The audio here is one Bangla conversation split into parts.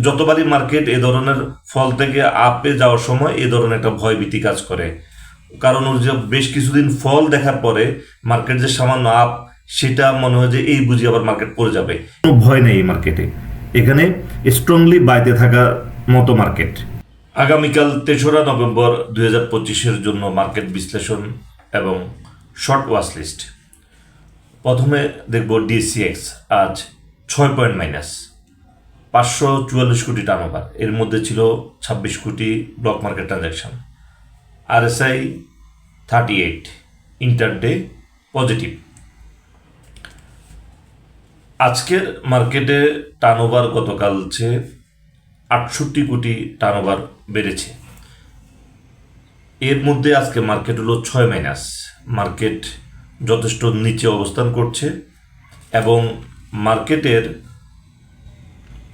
যতবারই মার্কেট এ ধরনের ফল থেকে আপে যাওয়ার সময় এ ধরনের একটা ভয়ভীতি কাজ করে। কারণ ওর যে বেশ কিছুদিন ফল দেখার পরে মার্কেট যে সামান্য আপ সেটা মনে হয় যে এই বুঝি আবার মার্কেট পড়ে যাবে। কোনো ভয় নেই এই মার্কেটে এখানে স্ট্রংলি বাইতে থাকা মতো মার্কেট আগামীকাল তেসরা নভেম্বর দুই হাজার পঁচিশের জন্য মার্কেট বিশ্লেষণ এবং শর্ট ওয়াচ লিস্ট প্রথমে দেখব ডিসিএক্স আজ ছয় পয়েন্ট মাইনাস পাঁচশো চুয়াল্লিশ কোটি টার্নওভার এর মধ্যে ছিল ছাব্বিশ কোটি block market transaction RSI thirty eight intraday positive আজকের মার্কেটে টার্নওভার গতকাল চেয়ে আটষট্টি কোটি টার্নওভার বেড়েছে। এর মধ্যে আজকে মার্কেট হলো ছয় মাইনাস মার্কেট যথেষ্ট নিচে অবস্থান করছে এবং মার্কেটের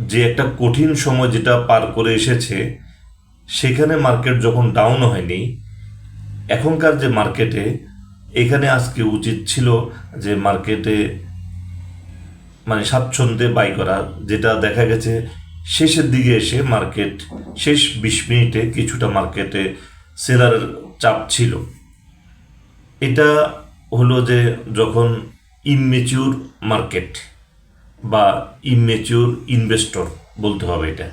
যে একটা কঠিন সময় যেটা পার করে এসেছে, সেখানে মার্কেট যখন ডাউন হয়নি, এখনকার যে মার্কেটে, এখানে আজকে উচিত ছিল যে মার্কেটে মানে স্বাচ্ছন্দ্যে বাই করা, যেটা দেখা গেছে শেষের দিকে এসে মার্কেট, শেষ বিশ মিনিটে কিছুটা মার্কেটে সেলার চাপ ছিল। এটা হলো যে যখন ইমমেচিউর মার্কেট বা ইমমেচিউর ইনভেস্টর বলতে হবে এটা।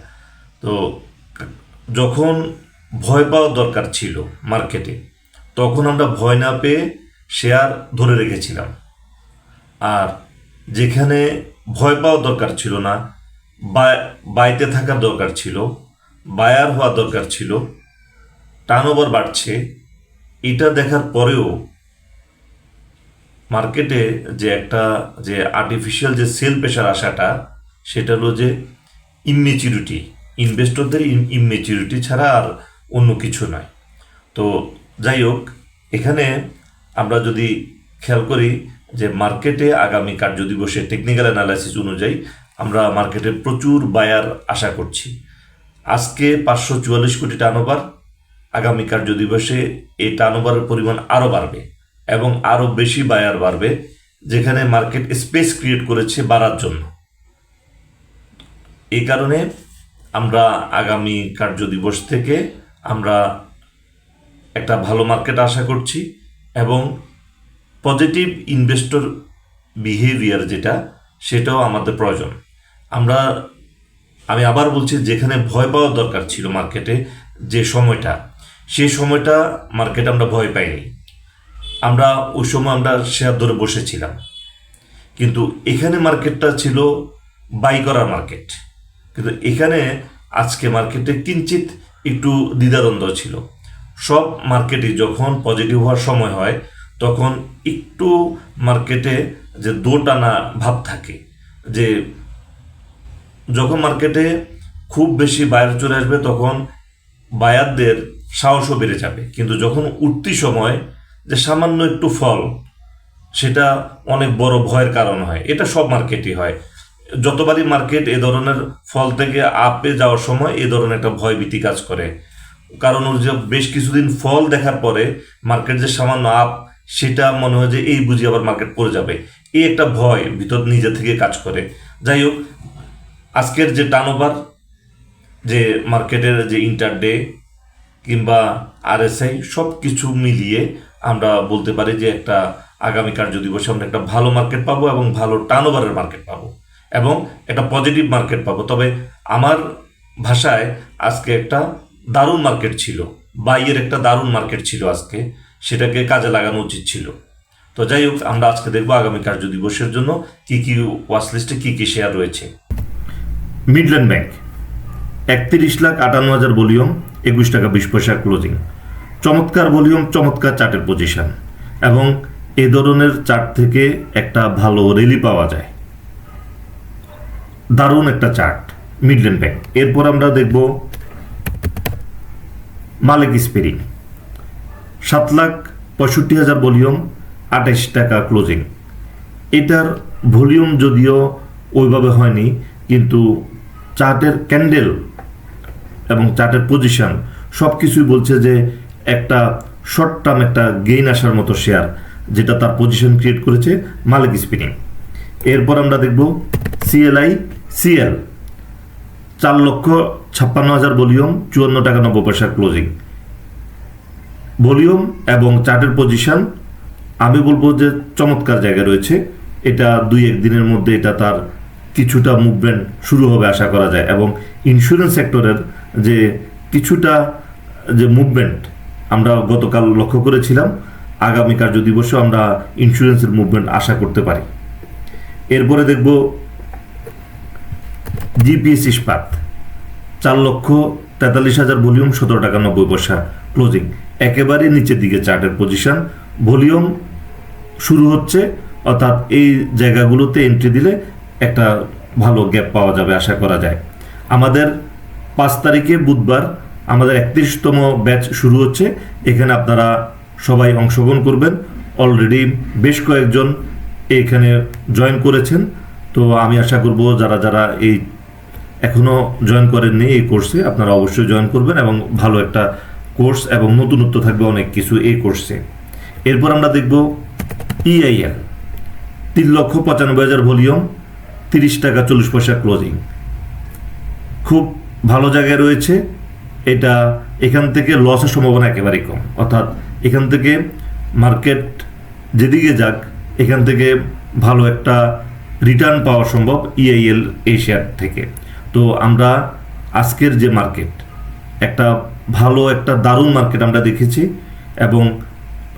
তো যখন ভয় পাওয়া দরকার ছিল মার্কেটে তখন আমরা ভয় না পেয়ে শেয়ার ধরে রেখেছিলাম। আর যেখানে ভয় পাওয়া দরকার ছিল না বাইতে থাকার দরকার ছিল বায়ার হওয়া দরকার ছিল টার্নওভার বাড়ছে, এটা দেখার পরেও মার্কেটে যে একটা যে আর্টিফিশিয়াল যে সেল প্রেশার আসাটা, সেটা হলো যে ইমেচিউরিটি ইনভেস্টরদের ইমেচিউরিটি ছাড়া আর অন্য কিছু নয়। তো যাই হোক, এখানে আমরা যদি খেয়াল করি যে মার্কেটে আগামী কার্যদিবসে টেকনিক্যাল অ্যানালাইসিস অনুযায়ী আমরা মার্কেটে প্রচুর বায়ার আশা করছি। আজকে পাঁচশো চুয়াল্লিশ কোটি টার্নওভার আগামী কার্যদিবসে এই টার্নওভারের পরিমাণ আরও বাড়বে। এবং আরও বেশি বায়ার বাড়বে, যেখানে মার্কেট স্পেস ক্রিয়েট করেছে বাড়ার জন্য। এই কারণে আমরা আগামী কার্য দিবস থেকে আমরা একটা ভালো মার্কেট আশা করছি এবং পজিটিভ ইনভেস্টর বিহেভিয়ার যেটা, সেটাও আমাদের প্রয়োজন। আমরা, আমি আবার বলছি যেখানে ভয় পাওয়ার দরকার ছিল মার্কেটে যে সময়টা, সেই সময়টা মার্কেটে আমরা ভয় পাইনি। আমরা ওই সময় আমরা শেয়ার ধরে বসেছিলাম। কিন্তু এখানে মার্কেটটা ছিল বাই করার মার্কেট। কিন্তু এখানে আজকে মার্কেটে কিঞ্চিত একটু দ্বিধাদ্বন্দ্ব ছিল। সব মার্কেটে যখন পজিটিভ হওয়ার সময় হয়, তখন একটু মার্কেটে যে দোটানা ভাব থাকে যে যখন মার্কেটে খুব বেশি বায়ার চলে আসবে, তখন বায়ারদের সাহসও বেড়ে যাবে। কিন্তু যখন উঠতি সময় যে সামান্য একটু ফল, সেটা অনেক বড় ভয়ের কারণ হয়। এটা সব মার্কেটই হয়। যতবারই মার্কেট এ ধরনের ফল থেকে আপে যাওয়ার সময় এ ধরনের একটা ভয়ভীতি কাজ করে। কারণ ওর যে বেশ কিছুদিন ফল দেখার পরে মার্কেট যে সামান্য আপ সেটা মনে হয় যে এই বুঝি আবার মার্কেট পড়ে যাবে। এই একটা ভয় ভিতর নিজে থেকে কাজ করে। যাই হোক, আজকের যে টার্নওভার যে মার্কেটের যে ইন্টারডে কিংবা আরএসআই সব কিছু মিলিয়ে আমরা বলতে পারি যে একটা আগামী কার্য দিবসে আমরা একটা ভালো মার্কেট পাবো এবং ভালো টার্নওভারের মার্কেট পাবো এবং একটা পজিটিভ মার্কেট পাবো। তবে আমার ভাষায় আজকে একটা দারুণ মার্কেট ছিল বাইয়ের একটা দারুণ মার্কেট ছিল আজকে, সেটাকে কাজে লাগানো উচিত ছিল। তো যাই হোক, আমরা আজকে দেখব আগামী কার্য দিবসের জন্য কি কি ওয়াচ লিস্টে কী কী শেয়ার রয়েছে। মিডল্যান্ড ব্যাংক একত্রিশ লাখ আটান্ন হাজার ভলিউম একুশ টাকা বিশ পয়সা ক্লোজিং চমৎকার ভলিউম, চমৎকার চার্টের পজিশন এবং এ ধরনের চার্ট থেকে একটা ভালো রেলি পাওয়া যায়। দারুণ একটা চার্ট মিডল্যান্ড ব্যাংক। এরপর আমরা দেখব মালিক স্পেরিং। সাত লাখ পঁয়ষট্টি হাজার ভলিউম, আঠাইশ টাকা ক্লোজিং এটার ভলিউম যদিও ওইভাবে হয়নি, কিন্তু চার্টের ক্যান্ডেল এবং চার্টের পজিশন সব কিছুই বলছে যে শর্ট টার্ম একটা গেইন আসার মতো শেয়ার যেটা তার পজিশন ক্রিয়েট করেছে মালিক স্পিনিং এরপর আমরা দেখব সিএলআই সিএল চার লক্ষ ছাপ্পান্ন হাজার ভলিউম, চুয়ান্ন টাকা নব্বই পয়সা ক্লোজিং ভলিউম এবং চার্টের পজিশন আমি বলব যে চমৎকার জায়গায় রয়েছে। এটা দুই এক দিনের মধ্যে এটা তার কিছুটা মুভমেন্ট শুরু হবে আশা করা যায় এবং ইন্স্যুরেন্স সেক্টরের যে কিছুটা যে মুভমেন্ট আমরা গতকাল লক্ষ্য করেছিলাম আগামী কার্য দিবসেও আমরা ইন্স্যুরেন্সের মুভমেন্ট আশা করতে পারি। এরপরে দেখব জিপিএস ইস্পাত, চার লক্ষ তেতাল্লিশ হাজার ভলিউম, সতেরো টাকা নব্বই পয়সা ক্লোজিং একেবারে নিচের দিকে চার্টের পজিশন ভলিউম শুরু হচ্ছে, অর্থাৎ এই জায়গাগুলোতে এন্ট্রি দিলে একটা ভালো গ্যাপ পাওয়া যাবে, আশা করা যায়। আমাদের পাঁচ তারিখে বুধবার আমাদের একত্রিশতম ব্যাচ শুরু হচ্ছে। এখানে আপনারা সবাই অংশগ্রহণ করবেন। অলরেডি বেশ কয়েকজন এখানে জয়েন করেছেন। তো আমি আশা করব যারা যারা এই এখনও জয়েন করেননি এই কোর্সে আপনারা অবশ্যই জয়েন করবেন এবং ভালো একটা কোর্স এবং নতুনত্ব থাকবে অনেক কিছু এই কোর্সে এরপর আমরা দেখব E ইআইএল তিন লক্ষ পঁচানব্বই হাজার ভলিউম, তিরিশ টাকা চল্লিশ পয়সা ক্লোজিং খুব ভালো জায়গায় রয়েছে। এটা এখান থেকে লসের সম্ভাবনা একেবারেই কম। অর্থাৎ এখান থেকে মার্কেট যেদিকে যাক, এখান থেকে ভালো একটা রিটার্ন পাওয়া সম্ভব E ইআইএল এই শেয়ার থেকে। তো আমরা আজকের যে মার্কেট একটা ভালো, একটা দারুণ মার্কেট আমরা দেখেছি এবং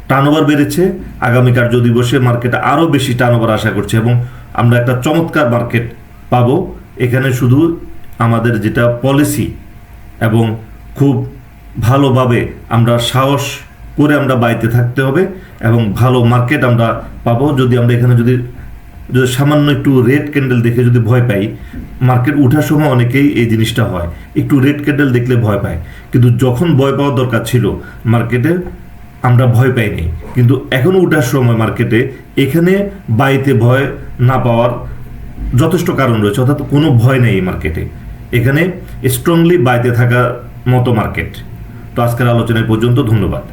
টার্নওভার বেড়েছে। আগামী কার্য দিবসে মার্কেটে আরও বেশি টার্নওভার আশা করছে এবং আমরা একটা চমৎকার মার্কেট পাবো। এখানে শুধু আমাদের যেটা পলিসি এবং খুব ভালোভাবে আমরা সাহস করে আমরা বাড়িতে থাকতে হবে এবং ভালো মার্কেট আমরা পাবো। যদি আমরা এখানে যদি যদি সামান্য একটু রেড ক্যান্ডেল দেখে যদি ভয় পাই, মার্কেট ওঠার সময় অনেকেই এই জিনিসটা হয়। একটু রেড ক্যান্ডেল দেখলে ভয় পায়। কিন্তু যখন ভয় পাওয়ার দরকার ছিল মার্কেটে, আমরা ভয় পাইনি। কিন্তু এখন ওঠার সময় মার্কেটে এখানে বাড়িতে ভয় না পাওয়ার যথেষ্ট কারণ রয়েছে। অর্থাৎ কোনো ভয় নেই এই মার্কেটে। এখানে স্ট্রংলি বাড়িতে থাকার মতো মার্কেট। তো আজকের আলোচনায় পর্যন্ত ধন্যবাদ।